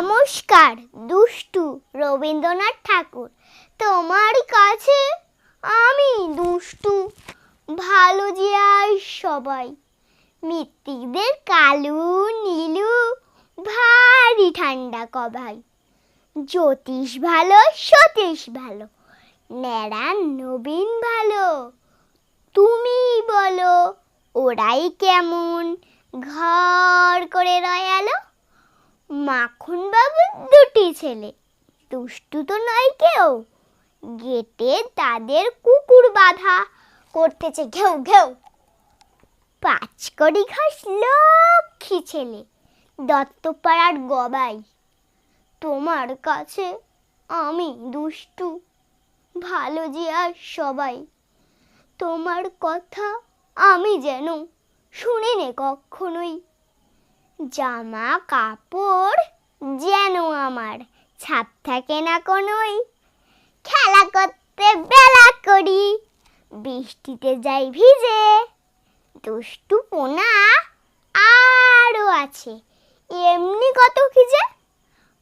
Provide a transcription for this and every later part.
নমস্কার, দুষ্টু রবীন্দ্রনাথ ঠাকুর। তোমার কাছে আমি দুষ্টু, ভালো যে আর সবাই। মৃত্তিকদের কালু নীলু, ভারী ঠান্ডা কবাই জ্যোতিষ ভালো, সতীশ ভালো, ন্যাড়া নবীন ভালো। তুমি বলো, ওরাই কেমন? ঘর করে রয়ালো মাখন বাবুর দুটি ছেলে। দুষ্টু তো নয় কেউ। গেটে তাদের কুকুর বাঁধা করতেছে ঘেউ ঘেউ। পাঁচকড়ি ঘাস লক্ষ্মী ছেলে, দত্তপাড়ার গবাই। তোমার কাছে আমি দুষ্টু, ভালো যে আর সবাই। তোমার কথা আমি যেন শুনিনি কখনোই। জামা, কাপড় যেন আমার। ছাপ থাকে না কোনোই। খেলা করতে বেলা করি। বৃষ্টিতে যাই ভিজে। দুষ্টু পোনা আরও আছে। এমনি কত কি যে?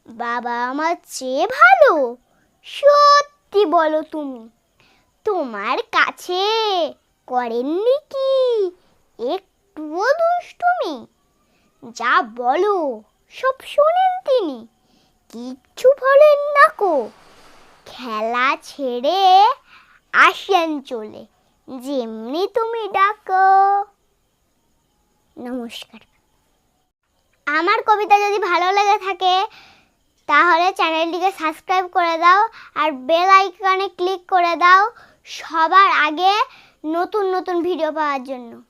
বাবা আমার চেয়ে ভালো। সত্যি বলো তুমি। তোমার কাছে করেননি কি? একটুও দুষ্টুমি? যা বলো, সব শোনেন তিনি। কিচ্ছু বলেন না কো। খেলা ছেড়ে আসেন চলে। যেমনি তুমি ডাকো। নমস্কার। আমার কবিতা যদি ভালো লেগে থাকে, তাহলে চ্যানেলটিকে সাবস্ক্রাইব করে দাও আর বেল আইকনে ক্লিক করে দাও সবার আগে নতুন নতুন ভিডিও পাওয়ার জন্য।